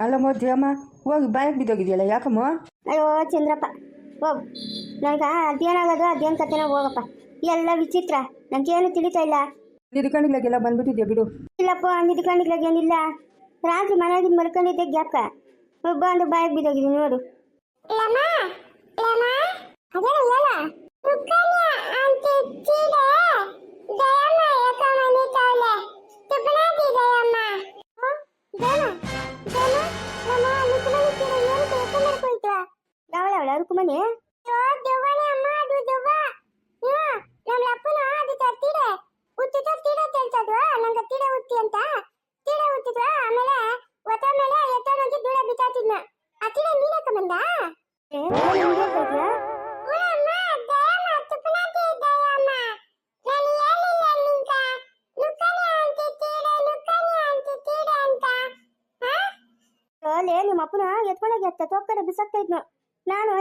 ಅಲ್ಲಮ್ಮ ಜಯಮ್ಮ ಹೋಗಿ ಬಾಯಕ್ ಬಿದ್ದೋಗಿದೆಯಲ್ಲ ಯಾಕಮ್ಮ? ಅಯ್ಯೋ ಚಂದ್ರಪ್ಪ ಹೋಗ್. ನನಗೆ ಅದೇನಾಗೋದು ಅದೇನು ಕತೆನೋ ಹೋಗಪ್ಪ. ಎಲ್ಲ ವಿಚಿತ್ರ ನನಗೇನು ತಿಳಿತಾ ಇಲ್ಲ. ನಿದ್ಕೊಂಡಿಗ್ಲಾಗೆಲ್ಲ ಬಂದ್ಬಿಟ್ಟಿದ್ಯಾ ಬಿಡು. ಇಲ್ಲಪ್ಪ ನಿದ್ಕೊಂಡಿಗ್ಲಾಗ ಏನಿಲ್ಲ. ರಾತ್ರಿ ಮನೆಯಾಗಿದ್ದು ಮಲ್ಕೊಂಡಿದ್ದೆ ಗ್ಯಾಪ್ಕ. ಬಂದು ಬಾಯಕ್ ಬಿದ್ದೋಗಿದ್ದೀನಿ ನೋಡು. ರುಕ್ಮಣಿ ನಮ್ಮ ಅಪ್ಪನ ಅದು ಲೇ ನಿಮ್ಮ ಅಪ್ಪನ ಎತ್ಕೊಂಡೋಗಿ ಎತ್ತ ತೋಪ್ ಕಡೆ ಬಿಸಾಕ್ತಾ ಇದ್ನು.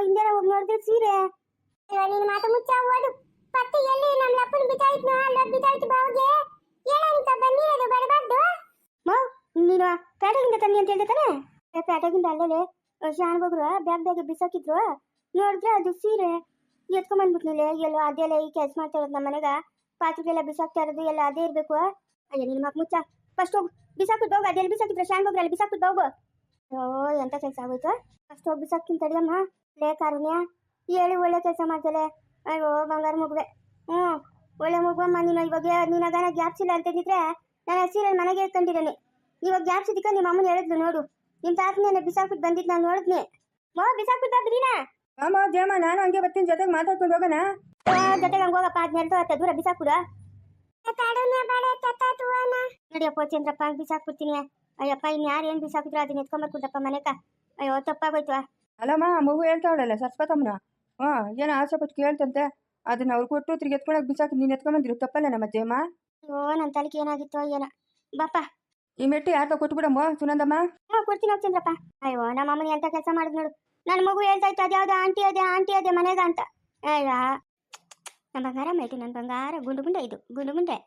ಹಿಂದೆ ಹೋಗಿ ನೋಡಿದ್ರೆ ಸೀರೆ. ನಿನ್ನ ಮಾತು ಮುಚ್ಚ ಓದು ಪತ್ತೆ ಎಲ್ಲಿ? ನಮ್ಮ ಅಪ್ಪನ ಬಿದ್ದಾಯ್ತು ಅಲ್ಲ ಬಿದ್ದಾಯ್ತು ಬಾವುಗೆ. ಏನಂತ? ಬಂದಿರೋದು ಬರಬಾರ್ದು ಮೋ, ನೀನು ಪೇಟೆಗಿಂದ ತನ್ನಿ ಅಂತ ಹೇಳಿದೆ ತಾನೆ? ಪೇಟೆಗಿಂದ ಅಲ್ಲೇ ಶಾನ್ ಬಗ್ರು ಬ್ಯಾಗ್ ಬ್ಯಾಗ್ ಬಿಸಾಕಿದ್ರು. ನೋಡಿದ್ರೆ ಅದು ಸೀರೆ. ಎತ್ಕೊಂಬಂದ್ಬಿಟ್ನಿಲೆ ಎಲ್ಲೋ ಅದೆಲ್ಲ ಈ ಕೆಲಸ ಮಾಡ್ತಾ ಇರೋದು ನಮ್ಮ ಮನೆಗ. ಪಾತ್ರೆಗೆಲ್ಲ ಬಿಸಾಕ್ತಾ ಇರೋದು ಎಲ್ಲ ಅದೇ ಇರಬೇಕು. ಅಯ್ಯ ನಿನ್ನ ಮಗ ಮುಚ್ಚ. ಫಸ್ಟ್ ಹೋಗು. ಬಿಸಾಕ್ಬಿಟ್ಟು ಹೋಗು ಅದೆಲ್ಲ ಬಿಸಾಕಿದ್ರು ಶಾನ್ ಬಗ್ರು ಅಲ್ಲಿ ಬಿಸಾಕ್ಬಿಟ್ಟು ಹೋಗು ಓ ಎಂತ ಕೆಲಸ ಆಗೋಯ್ತು? ಫಸ್ಟ್ ಹೋಗಿ ಬಿಸಾಕ್ತೀನಿ ತಡಿಯಮ್ಮ ಲೇ ಕಾರುಣ್ಯ ಹೇಳಿ ಒಳ್ಳೆ ಕೆಲಸ ಮಾಡ್ತಲೆ. ಅಯ್ಯೋ ಬಂಗಾರ ಮಗುವೆ. ಹ್ಞೂ ಒಳ್ಳೆ ಮಗುವಮ್ಮ ನೀನು ಇವಾಗ ನೀನಾಗ ಗ್ಯಾಪ್ಸಿಲ್ಲ ಅಂತಿದ್ರೆ ನಾನು ಸೀರಿಯಲ್ ಮನೆಗೆ ಇಟ್ಕೊಂಡಿದ್ದೇನೆ. ಇವಾಗ ಗ್ಯಾಪ್ಸ್ ಇದಕ್ಕೆ ನಿಮ್ಮ ಅಮ್ಮನ ಹೇಳಿದ್ಲು ನೋಡು. ನಿಮ್ಮ ತಾತನೇ ಬಿಸಾಕ್ಬಿಟ್ಟು ಬಂದಿದ್ದು ನಾನು ನೋಡಿದ್ನಿ. ಮೋ ಬಿಸಾಕ್ಬಿಟ್ಟು ಬಂದ್ರೀನಾ ಅಮ್ಮ ಜಯಮ್ಮ ನಾನು ಹಂಗೆ ಬರ್ತೀನಿ ಜೊತೆಗೆ ಮಾತಾಡ್ಕೊಂಡು ಹೋಗೋಣ. ಜೊತೆಗೆ ಹಂಗೆ ಹೋಗಪ್ಪ ಅದ್ ನೆಲ್ತು ಅತ್ತ ದೂರ ಬಿಸಾಕ್ಬಿಡು. ನಡಿಯಪ್ಪ ಚಂದ್ರಪ್ಪ ಹಂಗೆ ಬಿಸಾಕ್ಬಿಡ್ತೀನಿ. ಅಯ್ಯಪ್ಪ ಇನ್ ಯಾರು ಏನು ಬಿಸಾಕಿದ್ರು ಅದನ್ನ ಎತ್ಕೊಂಬರ್ಕೊಡಪ್ಪ ಮನೆಕ. ಅಯ್ಯೋ ತಪ್ಪಾಗೋಯ್ತು. ಅಲ್ಲಮ್ಮ ಆ ಮಗು ಹೇಳ್ತಾವಳಲ್ಲ ಸರಸ್ವತಮ್ಮನ? ಹಾ ಏನೋ ಆಸೆ ಪಟ್ಟು ಕೇಳ್ತಂತೆ. ಅದನ್ನ ಅವ್ರು ಕೊಟ್ಟು ತಿರ್ಗಿ ಎತ್ಕೊಳಕ್ ಬಿಸಾಕಿ ನೀನು ಎತ್ಕೊಂಬಂದಿರು ತಪ್ಪಲ್ಲ ನಮ್ಮ ಅಜ್ಜಮ್ಮ ಓ ನನ್ನ ತಲೆಗೆ ಏನಾಗಿತ್ತು ಏನೋ. ಬಾಪ. ಈ ಮೆಟ್ಟಿ ಯಾರ್ದೋ ಕೊಟ್ಬಿಡಮ್ಮ ಸುನಂದಮ್ಮ? ಹಾ ಕೊಡ್ತೀನಿ ಹೋಗ್ ಚಂದ್ರಪ್ಪ. ಅಯ್ಯೋ ನಮ್ಮ ಅಮ್ಮನ ಎಂತ ಕೆಲಸ ಮಾಡಿದ್ ನೋಡು. ನನ್ನ ಮಗು ಹೇಳ್ತಾ ಇತ್ತು ಅದ್ಯಾವ್ದು ಆಂಟಿ ಅದೇ ಆಂಟಿ ಅದೇ ಮನೆಗ ಅಂತ. ಅಯ್ಯ ನಮ್ಮ ಬಂಗಾರ ಮೇಟಿ ನನ್ನ ಬಂಗಾರ ಗುಂಡು ಗುಂಡೆ ಇದು ಗುಂಡು ಗುಂಡೆ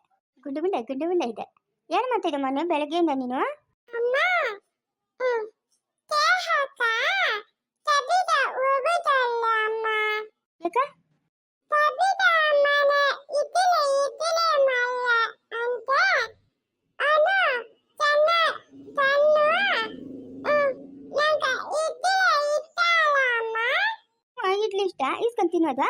ಗುಂಡು ಗುಂಡೆ ಗುಂಡು ಗುಂಡೆ ಇದೆ. ಏನು ಮಾಡ್ತಿದ್ದೆ ಮೊನ್ನೆ ಬೆಳಗ್ಗೆಯಿಂದ ನೀನು? ಯಾಕ? ಇಷ್ಟ ಇಸ್ಕೊಂಡ್ ತಿನ್ನೋದಾ?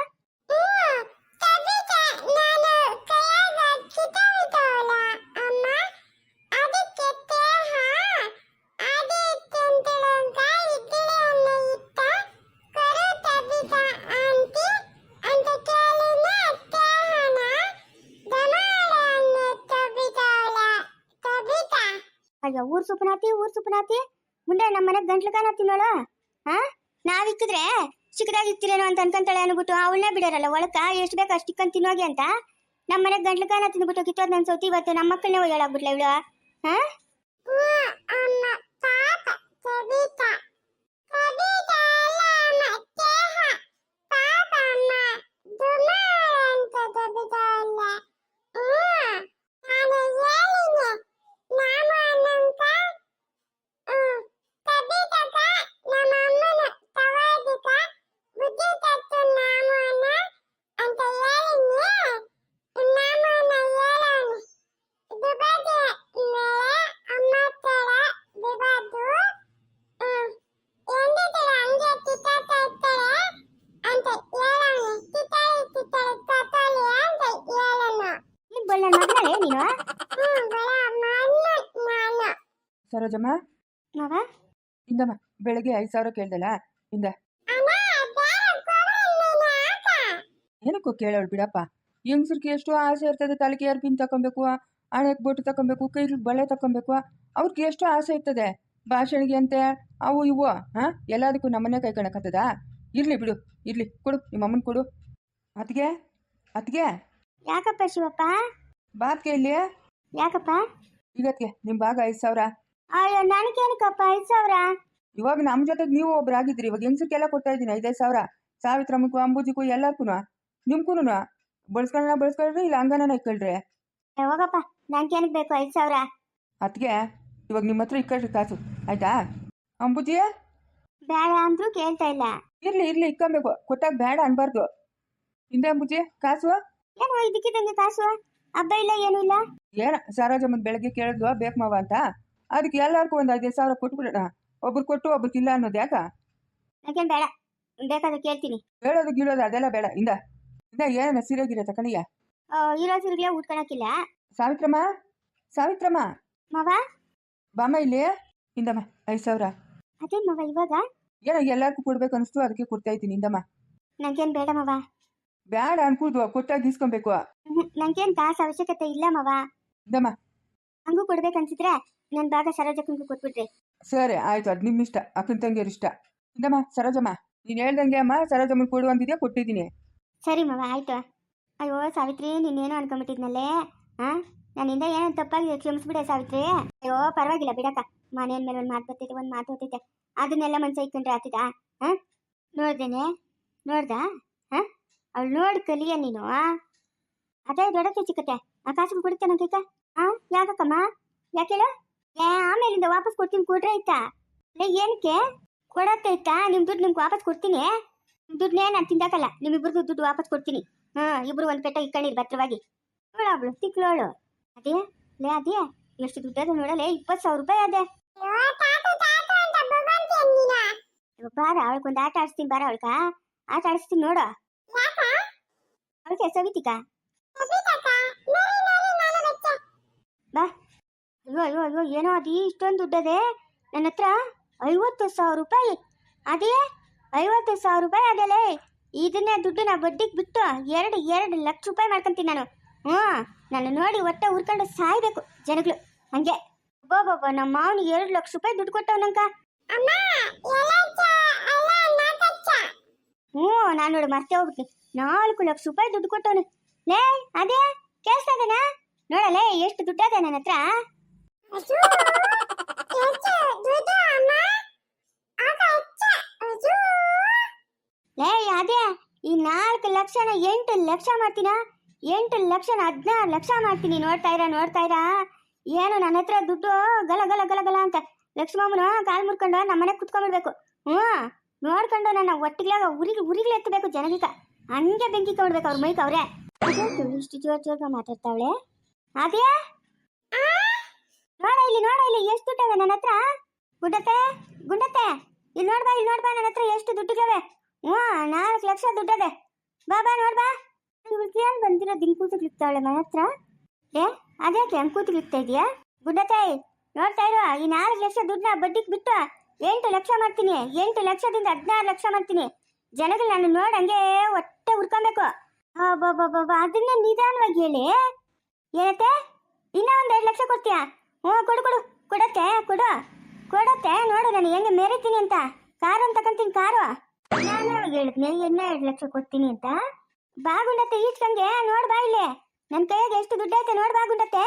ಊರ್ ಸುಪನಾತಿ ಊರ್ ಸುಪನಾತಿ ಮುಂದೆ ನಮ್ಮ ಮನೆಗೆ ಗಂಟ್ಲು ಕಾನ ತಿನ್ನೋಳು ಹಾ? ನಾವಿಕ್ಕಿದ್ರೆ ಚಿಕ್ಕದಾಗಿ ಇಕ್ತಿರೇನೋ ಅಂತ ಅನ್ಕೊಂತಾಳೆ ಅನ್ಬಿಟ್ಟು ಅವಳನ್ನ ಬಿಡೋರಲ್ಲ. ಒಳಕ ಎಷ್ಟು ಬೇಕು ಅಷ್ಟು ಇಕ್ಕಂತ ತಿನ್ನೋಗಿ ಅಂತ. ನಮ್ಮ ಮನೆಗೆ ಗಂಟ್ಲು ತಿನ್ಬಿಟ್ಟು ಕಿತ್ತೋದ್ ನನ್ ಸೌತಿ ಇವತ್ತು ನಮ್ಮ ಮಕ್ಕಳನ್ನೇ ಒಯ್ಯಾಳಾಗ್ಬಿಟ್ಲ ಇವಳು. ಹಾ? ಸರೋಜಮ್ಮ? ಇಂದಮ್ಮ ಬೆಳಗ್ಗೆ ಐದು ಸಾವಿರ ಕೇಳ್ದಲ್ಲ ಇಂದ. ಏನಕ್ಕೂ ಕೇಳೋಳು ಬಿಡಪ್ಪ. ಹೆಂಗಸ್ರಿಗೆ ಎಷ್ಟು ಆಸೆ ಇರ್ತದೆ ತಲೆಗೆ ಏರ್ಪಿನ್ ತಗೊಬೇಕು ಹಣೆಗೆ ಬೊಟ್ಟು ತಗೊಬೇಕು ಕೈಗೆ ಬಳೆ ತಗೊಬೇಕು ಅವ್ರಿಗೆ ಎಷ್ಟು ಆಸೆ ಇರ್ತದೆ. ಭಾಷಣಿಗೆ ಅಂತೆ ಅವು ಇವು ಹಾಂ? ಎಲ್ಲದಕ್ಕೂ ನಮ್ಮನೆ ಕೈ ಕಣಕತ್ತದ? ಇರ್ಲಿ ಬಿಡು ಇರ್ಲಿ ಕೊಡು ನಿಮ್ಮ ಅಮ್ಮನ ಕೊಡು. ಅತ್ಗೆ ಅತ್ಗೆ ಯಾಕಪ್ಪ ಶಿವಪ್ಪ? ಬಾತ್ಗೆ ಇಲ್ಲಿ ಯಾಕಪ್ಪ? ಇವತ್ತಿಗೆ ನಿಮ್ಮ ಭಾಗ ಐದು ಸಾವಿರ. ಅಯ್ಯೋ ನನಗೇನಕ್ಕಪ್ಪ ಐದು ಸಾವಿರ? ಇವಾಗ ನಮ್ಮ ಜೊತೆಗೆ ನೀವು ಒಬ್ರು ಆಗಿದ್ರಿ ಇವಾಗ ಹೆಂಗಸರಿಗೆಲ್ಲ ಕೊಡ್ತಾ ಇದ್ದೀನಿ ಐದೈದು ಸಾವಿರ. ಸಾವಿತ್ರಮ್ಮಕ್ಕೂ ಅಂಬೂಜಿಗೂ ಎಲ್ಲಕ್ಕೂ ನಿಮ್ಗೂ ಬಳಸ್ಕೊಳ್ಳೋಣ ಬಳಸ್ಕೊಳ್ರಿ ಇಲ್ಲ ಹಂಗನ ಇಕ್ಕಳ್ರಿ ಯಾವಾಗಪ್ಪ ನನಗೇನಕ್ಕೆ ಬೇಕು ಐದು ಸಾವಿರ? ಅದಕ್ಕೆ ಇವಾಗ ನಿಮ್ಮ ಹತ್ರ ಇಕ್ಕಳ್ರಿ ಕಾಸು ಆಯ್ತಾ? ಅಂಬೂಜಿ? ಬೇಡ ಅಂದ್ರೂ ಕೇಳ್ತಾ ಇಲ್ಲ. ಇರ್ಲಿ ಇರ್ಲಿ ಇಕ್ಕೊಬೇಕು ಕೊಟ್ಟಾಗ ಬೇಡ ಅನ್ಬಾರ್ದು. ಹಿಂದೆ ಅಂಬುಜಿ ಕಾಸು? ಏನೋ ಇದಕ್ಕಿದಂಗೆ ಕಾಸು? ಹಬ್ಬ ಇಲ್ಲ ಏನೂ ಇಲ್ಲ? ಏನ ಸರೋಜಮ್ಮನ ಬೆಳಗ್ಗೆ ಕೇಳಿದ್ವಾ ಬೇಕು ಮಾವ ಅಂತ? ಅದಕ್ಕೆ ಎಲ್ಲರಿಗೂ ಒಂದು ಐದೈದು ಸಾವಿರ ಕೊಟ್ಬಿಡೋಣ ಒಬ್ರು ಕೊಟ್ಟು ಒಬ್ರಿಗೆ ಇಲ್ಲ ಅನ್ನೋದು ಯಾಕ? ಬೇಡ. ಬೇಕಾದ್ರೆ ಕೇಳ್ತೀನಿ. ಹೇಳೋದು ಗೀಳೋದು ಅದೆಲ್ಲ ಬೇಡ. ಇಂದ. ಇಂದ ಏನ ಸೀರೆ ಗಿರೆ ತಕಣಿಯ ಆ, ಇರೋ ಸೀರೆಗಳೇ ಉಟ್ಕೊಳಕ್ಕಿಲ್ಲ ಸಾವಿತ್ರಮ್ಮ? ಸಾವಿತ್ರಮ್ಮ? ಮವ? ಬಾಮ್ಮ ಇಲ್ಲಿ? ಇಂದಮ್ಮ ಐದು ಸಾವಿರ. ಅದೇನ್ ಮವ ಇವಾಗ? ಏನೋ ಎಲ್ಲರಿಗೂ ಕೊಡ್ಬೇಕು ಅನಿಸ್ತು ಅದಕ್ಕೆ ಕೊಡ್ತಾ ಇದ್ದೀನಿ ಇಂದಮ್ಮ. ನಂಗೇನ್ ಬೇಡ ಮವ. ಬೇಡ ಅನ್ಕೂಡ್ದು ಕೊಟ್ಟಾಗ ಇಸ್ಕೊಬೇಕು ನಂಗೇನ್ ಕಾಸು ಅವಶ್ಯಕತೆ ಇಲ್ಲ ಮವ. ಇಂದಮ್ಮ ಹಂಗೂ ಕೊಡ್ಬೇಕನ್ಸಿದ್ರೆ ನನ್ ಭಾಗ ಸರೋಜಕ್ಕಂಗೂ ಕೊಟ್ಬಿಟ್ರೆ. ಸರಿ ಆಯ್ತು. ಅದು ನಿಮ್ಮ ಇಷ್ಟ ಅಕ್ಕನ ತಂಗಿಯರ ಇಷ್ಟ. ಇಂದಮ್ಮ ಸರೋಜಮ್ಮ ನೀನು ಹೇಳ್ದಂಗೆ ಅಮ್ಮ ಸರೋಜಮ್ಮನ ಕೊಡು ಅಂದಿದ್ಯಾ ಕೊಟ್ಟಿದ್ದೀನಿ. ಸರಿ ಮವ ಆಯ್ತು. ಅಯ್ಯೋ ಸಾವಿತ್ರಿ ನೀನೇನು ಅನ್ಕೊಂಬಿಟ್ಟಿದ್ನಲ್ಲೇ? ಹಾ ನನ್ನಿಂದ ಏನೋ ತಪ್ಪಾಗಿ ಕ್ಷಮಿಸ್ಬಿಡೆ ಸಾವಿತ್ರಿ. ಅಯ್ಯೋ ಪರವಾಗಿಲ್ಲ ಬಿಡಕ್ಕ. ಮನೆಯ ಮೇಲೆ ಒಂದು ಮಾತು ಬರ್ತೈತೆ ಒಂದು ಮಾತು ಹೋಗ್ತೈತೆ ಅದನ್ನೆಲ್ಲ ಮನ್ಸ ಇಟ್ಕೊಂಡ್ರೆ ಆತಿದ? ಹಾ ನೋಡ್ದೇನೆ? ನೋಡ್ದ? ಹಾ ಅವಳು ನೋಡಿ ಕಲಿಯ ನೀನು ಅದೇ ದೊಡ್ಡ ಚಿಕ್ಕತ್ತೆ. ಆ ಕಾಸು ಕೈಕ ಹಾ ಯಾಕಕ್ಕಮ್ಮ ಯಾಕೆ ಹೇಳು? ಏ ಆಮೇಲಿಂದ ವಾಪಸ್ ಕೊಡ್ತೀನಿ ಕೊಡ್ರಿ ಆಯ್ತಾ? ಲೇ, ಏನಕ್ಕೆ? ಕೊಡತ್ತೈತಾ ನಿಮ್ ದುಡ್ಡು ನಿಮ್ಗೆ ವಾಪಸ್ ಕೊಡ್ತೀನಿ? ದುಡ್ಡನ್ನೇ ನಾನು ತಿಂದಾಕಲ್ಲ. ನಿಮ್ಮಿಬ್ರಿಗೂ ದುಡ್ಡು ವಾಪಸ್ ಕೊಡ್ತೀನಿ. ಹಾ ಇಬ್ರು ಒಂದು ಪೆಟ್ಟ ಇಕ್ಕಣಿರ್ ಭದ್ರವಾಗಿ. ಅವಳು ತಿಕ್ಲೋಳು ಅದೇ? ಲೇ, ಅದೇ? ಎಷ್ಟು ದುಡ್ಡದ ನೋಡಲೇ ಇಪ್ಪತ್ತು ಸಾವಿರ ರೂಪಾಯಿ ಅದೇ. ಬಾರ, ಅವಳಿಗೊಂದು ಆಟ ಆಡಿಸ್ತೀನಿ ಬಾರ ಅವಳ್ಕ. ಆಟ ಆಡಿಸ್ತೀನಿ ನೋಡು. ಅವಳಿಗೆ ಸವಿತಿಕ ಬಾ. ಅಯ್ಯೋ ಅಯ್ಯೋ ಅಯ್ಯೋ ಏನೋ ಅದು ಇಷ್ಟೊಂದು ದುಡ್ಡದೆ? ನನ್ನ ಹತ್ರ ಐವತ್ತು ಸಾವಿರ ರೂಪಾಯಿ. ಅದೇ ಐವತ್ತು ಸಾವಿರ ರೂಪಾಯಿ ಅದಲ್ಲೇ ಇದನ್ನೇ ದುಡ್ಡು ನಾ ಬಡ್ಡಿಗೆ ಬಿಟ್ಟು ಎರಡು ಎರಡು ಲಕ್ಷ ರೂಪಾಯಿ ಮಾಡ್ಕೊಂತೀನಿ ನಾನು. ಹ್ಞೂ ನಾನು ನೋಡಿ ಹೊಟ್ಟೆ ಉರ್ಕೊಂಡು ಸಾಯ್ಬೇಕು ಜನಗಳು. ಹಂಗೆ. ಒಬ್ಬೊಬ್ಬ ನಮ್ಮ ಮಾವನಿಗೆ ಎರಡು ಲಕ್ಷ ರೂಪಾಯಿ ದುಡ್ಡು ಕೊಟ್ಟವನಂಕ ಹ್ಞೂ ನಾನು ನೋಡಿ ಮರ್ತೇ ಹೋಗ್ಬಿಟ್ಟು ನಾಲ್ಕು ಲಕ್ಷ ರೂಪಾಯಿ ದುಡ್ಡು ಕೊಟ್ಟವನು. ಲೇ ಅದೇ ಕೇಳಿಸ್ತಾ ಇದೆನಾ? ನೋಡಲೇ ಎಷ್ಟು ದುಡ್ಡದೆ ನನ್ನ ಹತ್ರ? ಲೇ ಅದೇ ಈ ನಾಲ್ಕು ಲಕ್ಷನ ಎಂಟು ಲಕ್ಷ ಮಾಡ್ತೀನ? ಎಂಟು ಲಕ್ಷನ ಹದಿನಾರು ಲಕ್ಷ ಮಾಡ್ತೀನಿ ನೋಡ್ತಾ ಇರ ನೋಡ್ತಾ ಇರ. ಏನು ನನ್ನ ಹತ್ರ ದುಡ್ಡು ಗಲ ಗಲ ಗಲ ಗಲ ಅಂತ. ಲಕ್ಷ್ಮಮ್ಮನ ಕಾಲು ಮುರ್ಕೊಂಡು ನಮ್ಮ ಮನೆಗೆ ಕುತ್ಕೊಂಡ್ಬಿಡ್ಬೇಕು. ಹ್ಞೂ ನೋಡ್ಕೊಂಡು ನನ್ನ ಒಟ್ಟಿಗ್ಲಾಗ ಉರಿಗೆ ಉರಿಗ್ಲಿ ಎತ್ತಬೇಕು ಜನಗಿಕ. ಹಂಗೆ ಬೆಂಕಿ ಕೊಡ್ಬೇಕು ಅವ್ರ ಮೈಕ್ ಅವ್ರೆ. ಇಷ್ಟು ಜೋರ್ ಜೋರ್ಗ ಮಾತಾಡ್ತಾವಳೆ? ಅದೇ ನೋಡ ಇಲ್ಲಿ ನೋಡ ಇಲ್ಲಿ, ಎಷ್ಟು ದುಡ್ಡವೆ ನನ್ನ ಹತ್ರ? ಗುಡ್ಡತ್ತೆ ಗುಂಡತ್ತೆ ಇಲ್ಲಿ ನೋಡ್ಬಾ ಇಲ್ಲಿ ನೋಡ್ಬಾ ನನ್ನ ಹತ್ರ ಎಷ್ಟು ದುಡ್ಡಿಗವೆ ಹ್ಞೂ, ನಾಲ್ಕು ಲಕ್ಷ ದುಡ್ಡದೆ. ಬಾ ಬಾ ನೋಡ್ಬಾ ಇವಳಿಗೆ ಏನು ಬಂದಿರೋ ದಿನಕೂತಿಗ್ಲಿಕ್ತಾವಳೆ ನನ್ನ ಹತ್ರ. ಏ, ಅದ್ಯಾಕೆ ಅಂಕೂತಿಗ್ಲಿಕ್ತಾ ಇದೆಯಾ? ಗುಡ್ಡತ್ತಾಯಿ ನೋಡ್ತಾ ಇರುವ, ಈ ನಾಲ್ಕು ಲಕ್ಷ ದುಡ್ಡನ್ನ ಬಡ್ಡಿಗೆ ಬಿಟ್ಟು ಎಂಟು ಲಕ್ಷ ಮಾಡ್ತೀನಿ. ಎಂಟು ಲಕ್ಷದಿಂದ ಹದಿನಾರು ಲಕ್ಷ ಮಾಡ್ತೀನಿ. ಜನಗಳು ನಾನು ನೋಡಿ ಒಟ್ಟೆ ಹೊಟ್ಟೆ ಉರ್ಕೊಬೇಕು. ಅದನ್ನ ನಿಧಾನವಾಗಿ ಹೇಳಿ. ಏನತ್ತೆ ಇನ್ನ ಒಂದು ಎರಡು ಲಕ್ಷ ಕೊಡ್ತೀಯಾ? ಹ್ಞೂ, ಕೊಡು ಕೊಡು. ಕೊಡತ್ತೆ ಕೊಡು. ಕೊಡತ್ತೆ. ನೋಡು, ನಾನು ಹೆಂಗೆ ಮೇರಿತೀನಿ ಅಂತ. ಕಾರು ಅಂತ ತಗೊಂತೀನಿ ಕಾರು. ನಾನು ಹೇಳಿದ್ನೆ, ಇನ್ನ ಎರಡು ಲಕ್ಷ ಕೊಡ್ತೀನಿ ಅಂತ. ಬಾಗುಂಡತ್ತೆ ಈಚ್ಕಂಗೆ ನೋಡ್, ಬಾ ಇಲ್ಲಿ. ನನ್ನ ಕೈಯಾಗ ಎಷ್ಟು ದುಡ್ಡು ಐತೆ ನೋಡ್, ಬಾಗುಂಡತ್ತೆ.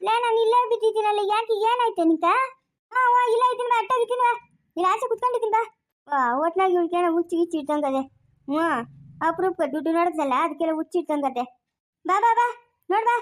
ಇಲ್ಲ ನಾನು ಇಲ್ಲೇ ಬಿದ್ದಿದ್ದೀನಲ್ಲ, ಯಾಕೆ ಏನಾಯ್ತೆ ನಿಂತ? ಹಾ ಹಾ ಇಲ್ಲ ಇದ್ದೀನಿ, ಬಾ ಅಟ್ಟಾಗಿದ್ದೀನಿ ಬಾ ಇಲ್ಲಿ ಆಚೆ ಕುತ್ಕೊಂಡಿದ್ದೀನಿ ಬಾ. ಒಟ್ನಾಗ ಇವಳಿಗೇನೋ ಹುಚ್ಚಿ ಗಿಚ್ಚಿ ಇಟ್ಟಂಗದೆ ಹ್ಞೂ ಅಪರೂಪ ದುಡ್ಡು ನೋಡಿದ್ನಲ್ಲ, ಅದಕ್ಕೆಲ್ಲ ಹುಚ್ಚಿ ಇಟ್ಟಂಗದೆ ಬಾ ಬಾ ಬಾ. ನೋಡ್, ಬಾ.